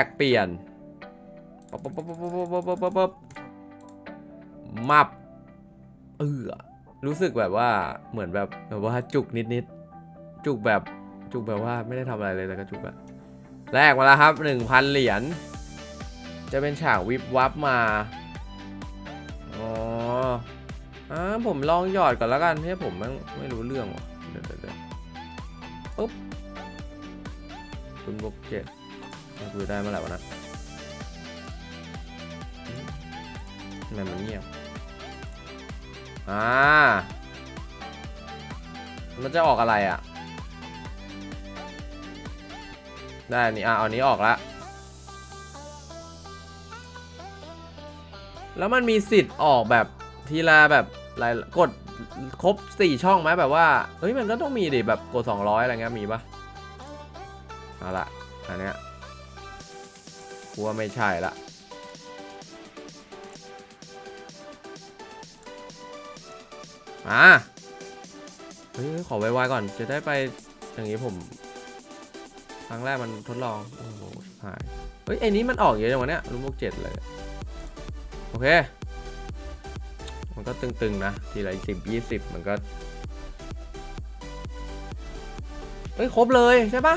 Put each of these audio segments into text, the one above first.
แลกเปลี่ยนป๊บป๊บป๊บป๊บป๊บป๊บป๊บป๊บมับเออรู้สึกแบบว่าเหมือนแบบแบบว่าจุกนิดนิดจุกแบบจุกแบบว่าไม่ได้ทำอะไรเลยแต่ก็จุกอะแลกมาแล้วครับหนึ่งพันเหรียญจะเป็นฉากวิบวับมาอ๋ออ่าผมลองหยอดก่อนแล้วกันเพราะผมไม่ไม่รู้เรื่องว่ะเดี๋ยวเดี๋ยวปุ๊บคุณบกเจ็ด คุยได้เมื่อไหร่วะนะทำไมมันเงียบ อ่า มันจะออกอะไรอะ ได้นี่อะเอานี้ออกละแล้วมันมีสิทธิ์ออกแบบทีละแบบหลายกดครบสี่ช่องไหมแบบว่าเฮ้ยมันก็ต้องมีดิแบบกด 200 อะไรเงี้ยมีปะเอาละอันเนี้ย กูว่าไม่ใช่ละอ่าเฮ้ยขอไวๆก่อน จะได้ไปอย่างนี้ผม ครั้งแรกมันทดลอง โอ้โหชิบหาย เฮ้ยไอ้นี้มันออกเยอะจังวะเนี่ยรูมบวกเจ็ดเลย โอเค มันก็ตึงๆนะ ทีละสิบยี่สิบมันก็ เฮ้ย ครบเลยใช่ปะ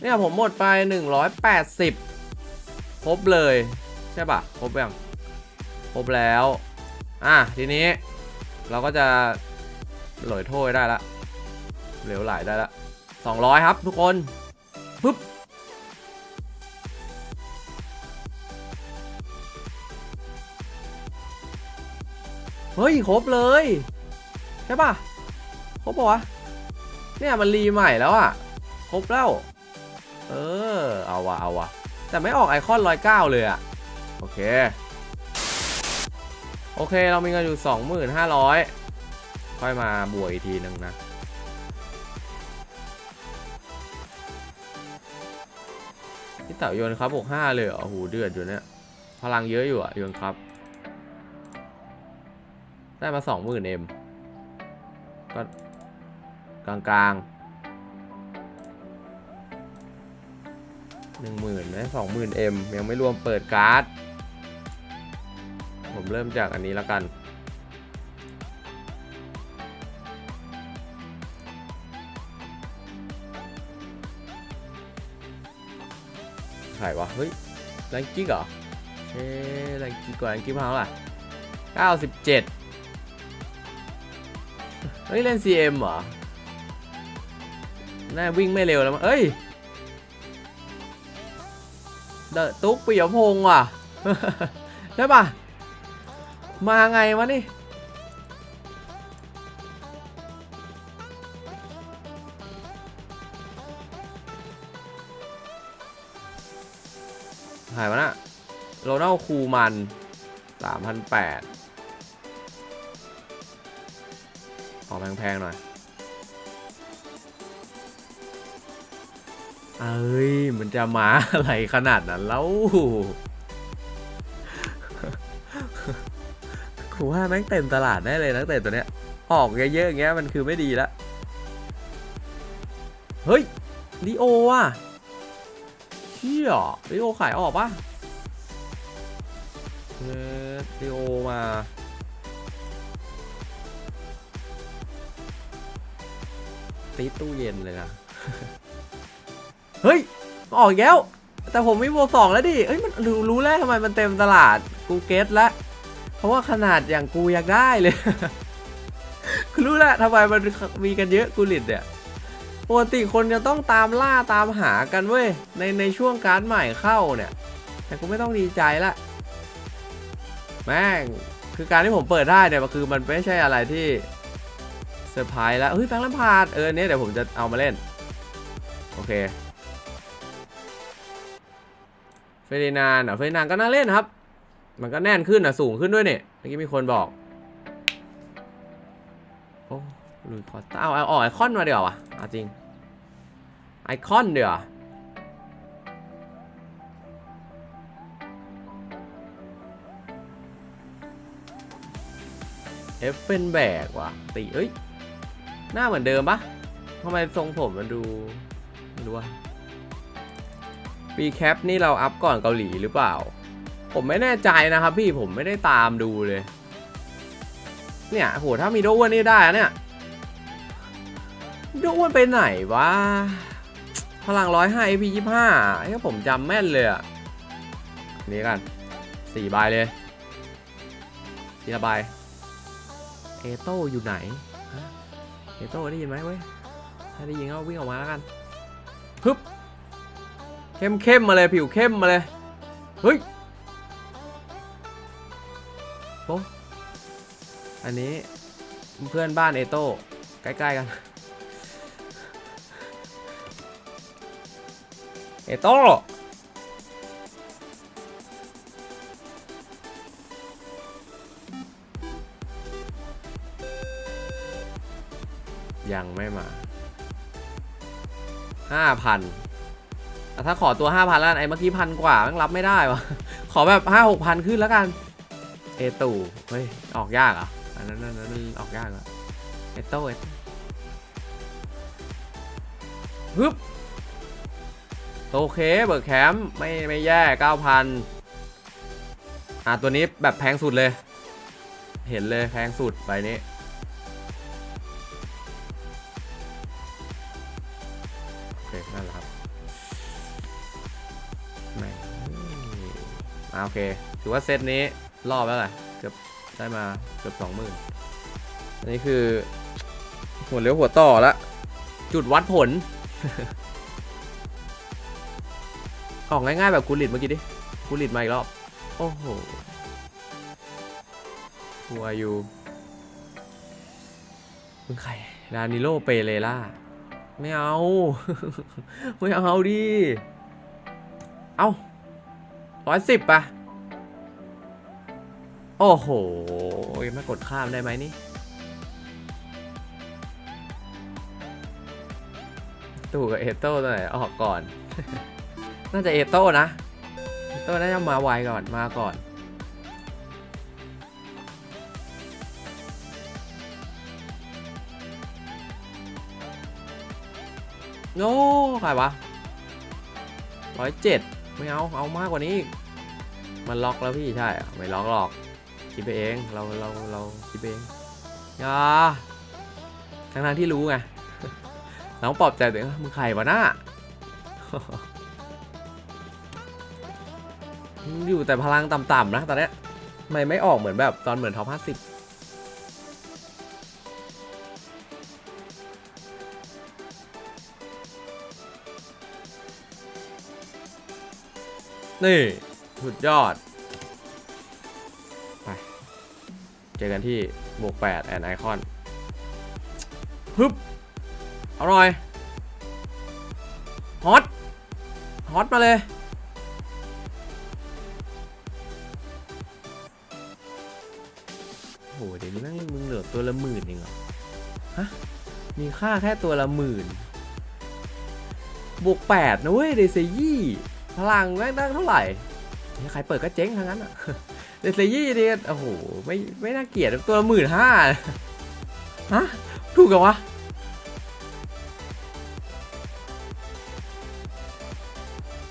เนี่ยผมหมดไป 180 ครบเลย ใช่ปะครบยังครบแล้ว อะ ทีนี้ เราก็จะหลอยโถ้วยได้ละเหลวไหลได้ละ200ครับทุกคนปึ๊บเฮ้ย ครบเลย ใช่ปะครบปะวะเนี่ยมันรีใหม่แล้วอะครบแล้ว เออ เอาวะเอาวะ แต่ไม่ออกไอคอนร้อยเก้าเลยอะโอเค โอเคเรามีเงินอยู่ 2,500 ค่อยมาบวกอีกทีหนึ่งนะพี่เต๋าโยนครับบวก5เลยเหรอโอ้โหเดือดอยู่เนี่ย พลังเยอะอยู่อะโยนครับ ได้มา20,000เอ็มก็กลางๆ หนึ่งหมื่นนะสองหมื่นเอ็มยังไม่รวมเปิดการ์ด ผมเริ่มจากอันนี้แล้วกัน ใครวะ เฮ้ยแรงกิ๊กเหรอเอ๊ะแรงกิ๊กกว่าแรงกิ๊กเท่าไหร่เก้าสิบเจ็ดเฮ้ย เล่น CM เหรอน่าวิ่งไม่เร็วแล้วมั้งเอ้ย เดอะตุ๊กปิยพงษ์ว่ะใช่ปะมาไงวะนี่หายวะนะโรนัลคูมันสามพันแปดขอแพงๆหน่อย เอ้ย มันจะมาอะไรขนาดนั้นแล้วกูว่าแม่งเต็มตลาดแน่เลยนักเตะตัวเนี้ย ออกเยอะๆอย่างเงี้ยมันคือไม่ดีละ เฮ้ยลีโอว่ะเชี่ยลีโอขายออกปะเออลีโอมาตีตู้เย็นเลยนะ เฮ้ย ออกแล้ว แต่ผมม่โบวสองแล้วดิเอ้ยมันรู้รู้แล้วทำไมมันเต็มตลาด กูเก็ตแล้วเพราะว่าขนาดอย่างกูอยากได้เลย กูรู้แล้วทำไมมันมีกันเยอะกูหลิดเนี่ยปกติคนจะต้องตามล่าตามหากันเว้ย ในในช่วงการ์ดใหม่เข้าเนี่ย แต่กูไม่ต้องดีใจละ แม่ง คือการที่ผมเปิดได้เนี่ยมันคือมันไม่ใช่อะไรที่เซอร์ไพรส์แล้วเฮ้ยแฟงลัมพาดเออเนี่ยเดี๋ยวผมจะเอามาเล่น โอเค เฟรดินานด์เหรอเฟรดินานก็น่าเล่นครับ มันก็แน่นขึ้นอะสูงขึ้นด้วยเนี่ยเมื่อกี้มีคนบอกโอ้ลุยคอตาเอาเอาเอาไอคอนมาเดี๋ยวอะอจริง ไอคอนเดี๋ยวเอฟเฟนแบกว่ะตีเอ้ย หน้าเหมือนเดิมปะทำไมทรงผมมันดูไม่รู้ว่า ปีแคปนี่เราอัพก่อนเกาหลีหรือเปล่า ผมไม่แน่ใจนะครับพี่ผมไม่ได้ตามดูเลย เนี่ยโหถ้ามีโดอ้วนนี่ได้เนี่ยโดอ้วนไปไหนวะพลังร้อยห้า AP ยี่ห้าไอ้ผมจำแม่นเลยอะนี่กันสี่ใบเลยทีละใบเอโต้อยู่ไหนเอโต้ได้ยินไหมเว้ยถ้าได้ยินก็วิ่งออกมาแล้วกัน ฮึบ เข้มเข้มมาเลยผิวเข้มมาเลยเฮ้ยโอ้อันนี้เพื่อนบ้านเอโต้ใกล้ๆกันเอโต้ยังไม่มาห้าพัน ถ้าขอตัวห้าพันแล้วไอ้เมื่อกี้พันกว่ามันรับไม่ได้วะขอแบบห้าหกพันขึ้นแล้วกัน เอตู่เฮ้ย ออกยากเหรอะอันนั้นอันนั้นออกยากเหรอเอโต้เอโต้ฮึบโอเคเบิร์แคมป์ไม่ไม่แย่เก้าพันอะตัวนี้แบบแพงสุดเลย เห็นเลยแพงสุดใบนี้ แม่งอ่าโอเค ถือว่าเซตนี้รอบแล้วแหละเกือบได้มาเกือบสองหมื่นอันนี้คือ หัวเลี้ยวหัวต่อล้วจุดวัดผล ออกง่ายๆแบบกูลิดเมื่อกี้ดิกูลิดมาอีกรอบ โอ้โห Who are you มึงใครดานิโลเปเรล่า ไม่เอา ไม่เอาดิ เอาร้อยสิบปะโอ้โหไมากดข้ามได้ไหมนี่ ตู่กับเอโต้ตัวไหนออกก่อน น่าจะเอโต้นะ เอโต้น่าจะมาไวก่อนมาก่อนโอ้ใครวะร้อยเจ็ด ไม่เอา เอามากกว่านี้อีกมันล็อกแล้วพี่ใช่ ไม่ล็อกหรอก คิดไปเอง เรา เรา เราคิดไปเองอย่าทั้งทางที่รู้ไง น้องปลอบใจตัวเองมึงใครวะหน้าอยู่แต่พลังต่ำๆนะตอนนี้ไม่ไม่ออกเหมือนแบบตอนเหมือนท็อปห้าสิบ นี่สุดยอด ไป เจอกันที่บวก8แอนไอคอนฮึบเอาหน่อย ฮอต ฮอตมาเลย โห เดี๋ยวนี้แม่งมึงเหลือตัวละหมื่นเองเหรอ ฮะ มีค่าแค่ตัวละหมื่น บวกแปดนะเว้ย เดซยี่ พลังแม่งได้เท่าไหร่ใครเปิดก็เจ๊งทั้งนั้นอะเดซยี่เนี่ยโอ้โหไม่ไม่น่าเกลียดตัวละหมื่นห้าฮะถูกกันวะ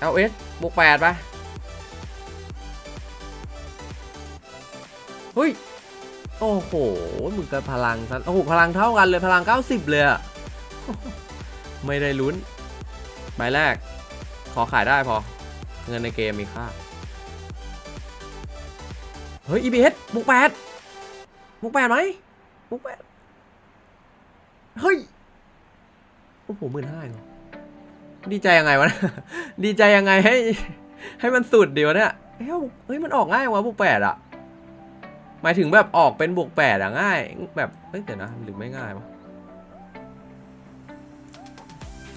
เอาเอสบวกแปดไปเฮ้ย โอ้โหมึงกับพลังทันโอ้โหพลังเท่ากันเลยพลัง 90 เลยอะไม่ได้ลุ้นใบแรก ขอขายได้พอ เงินในเกมมีค่า เฮ้ย EBS บุกแปดบุกแปดไหมบุกแปดเฮ้ย โอ้โหหมื่นห้าเหรอดีใจยังไงวะ ดีใจยังไงให้ ให้มันสุดเดียวเนี่ยเฮ้ยเฮ้ยมันออกง่ายวะบุกแปดอะหมายถึงแบบออกเป็นบวกแปดอะง่าย แบบเฮ้ยเดี๋ยวนะหรือไม่ง่ายวะ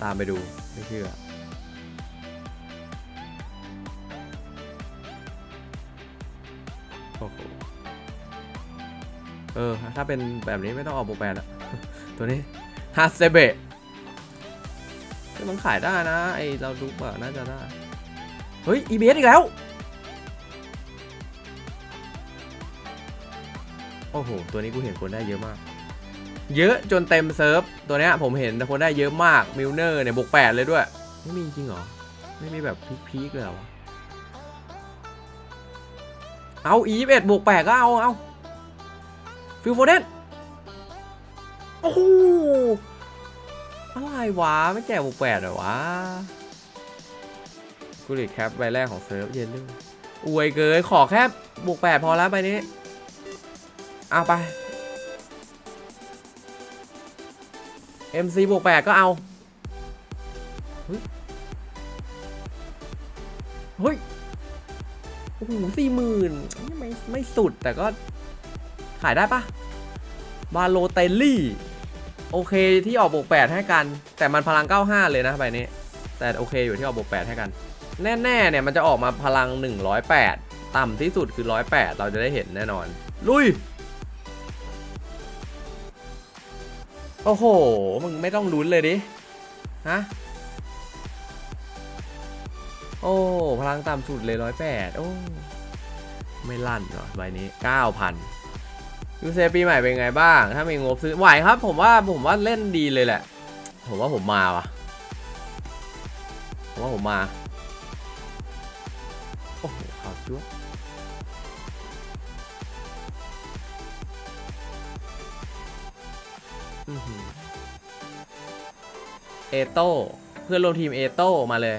ตามไปดูไม่เชื่อ ออถ้าเป็นแบบนี้ไม่ต้องออกโปรแปรอะตัวนี้ฮาเซเบะมันขายได้นะ ไอเราดูเปล่าน่าจะได้ เฮ้ย EBS อีกแล้ว โอ้โห ตัวนี้กูเห็นคนได้เยอะมาก เยอะจนเต็มเซิร์ฟ ตัวนี้ผมเห็นแต่คนได้เยอะมาก มิลเนอร์เนี่ยบวกแปดเลยด้วย ไม่มีจริงเหรอ ไม่มีแบบพีคๆเลยเหรอ เอาอีเอ็ดบวกแปดก็เอา เอา ฟิลโฟเดนโอ้โหอะไรวะ ไม่แจกบวกแปดเหรอวะกูรีแคปใบแรกของเซิร์ฟเย็นด้วยอวยเกินขอแค่บวกแปดพอแล้วใบนี้ เอาไป MC บวกแปดก็เอา เฮ้ย โอ้โหสี่หมื่นไม่ไม่สุดแต่ก็ ขายได้ปะบาโลเตลลี่ โอเคที่ออกบวกแให้กัน แต่มันพลัง 95 เลยนะใบนี้ แต่โอเคอยู่ที่ออกบวกแให้กัน แน่ๆเนี่ยมันจะออกมาพลัง 108 ต่ำที่สุดคือ 108 เราจะได้เห็นแน่นอน ลุย โอ้โห มึงไม่ต้องลุ้นเลยดิ ฮะ โอ้ พลังต่ำสุดเลยร้อยแปดโอ้ ไม่ลั่นเหรอใบนี้เก้าพัน ยูเซปีใหม่เป็นไงบ้าง ถ้ามีงบซื้อไหวครับ ผมว่าผมว่าเล่นดีเลยแหละ ผมว่าผมมาว่ะ ผมว่าผมมา โอ้โหขาวจั๊วเอโต้เพื่อนร่วมทีมเอโต้มาเลย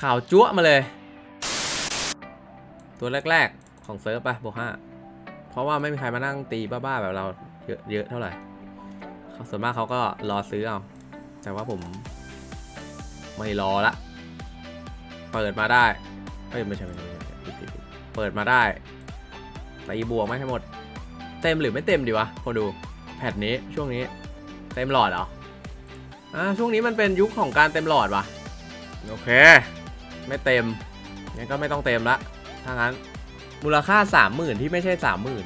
ข่าวจั๊วมาเลย ตัวแรก ๆ ของเซิร์ฟปะบวกห้า เพราะว่าไม่มีใครมานั่งตีบ้าๆแบบเราเยอะเยอะเท่าไหร่ส่วนมากเขาก็รอซื้อเอา แต่ว่าผม ไม่รอละ เปิดมาได้เอ้ยไม่ใช่ไม่ใช่ไม่ใช่ผิดผิดผิดเปิดมาได้ตีบวกไม่ให้งหมด เต็มหรือไม่เต็มดีวะคนดูแพทนี้ช่วงนี้ เต็มหลอดเหรออ่าช่วงนี้มันเป็นยุคของการเต็มหลอดวะโอเค ไม่เต็มงั้นก็ไม่ต้องเต็มละถ้างั้น มูลค่าสามหมื่นที่ไม่ใช่สามหมื่น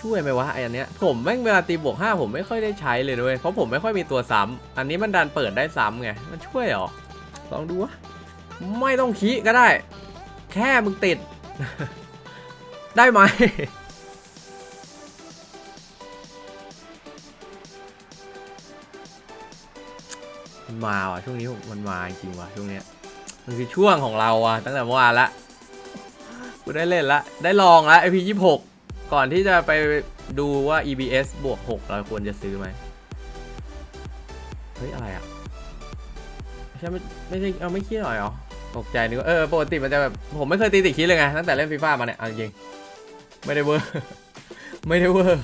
ช่วยไหมวะไออันเนี้ยผมแม่งเวลาตีบวกห้าผมไม่ค่อยได้ใช้เลยด้วยเพราะผมไม่ค่อยมีตัวซ้ำอันนี้มันดันเปิดได้ซ้ำไงมันช่วยหรอลองดูวะไม่ต้องขี้ก็ได้ แค่มึงติด ได้ไหม มันมาว่ะช่วงนี้มันมาจริงว่ะช่วงเนี้ยมันคือช่วงของเราอะตั้งแต่เมื่อวานละกูได้เล่นละได้ลองละไอพียี่หกก่อนที่จะไปดูว่า EBS บวก6เราควรจะซื้อไหมเฮ้ย อะไรอะใช่ไม่ไม่ใช่เอาไม่คิดหน่อยเหรอตกใจนึกว่าเออปกติมันจะแบบ ผมไม่เคยตีติดคิดเลยไง ตั้งแต่เล่นฟีฟ่ามาเนี่ยเอาจริง ไม่ได้เวอร์ ไม่ได้เวอร์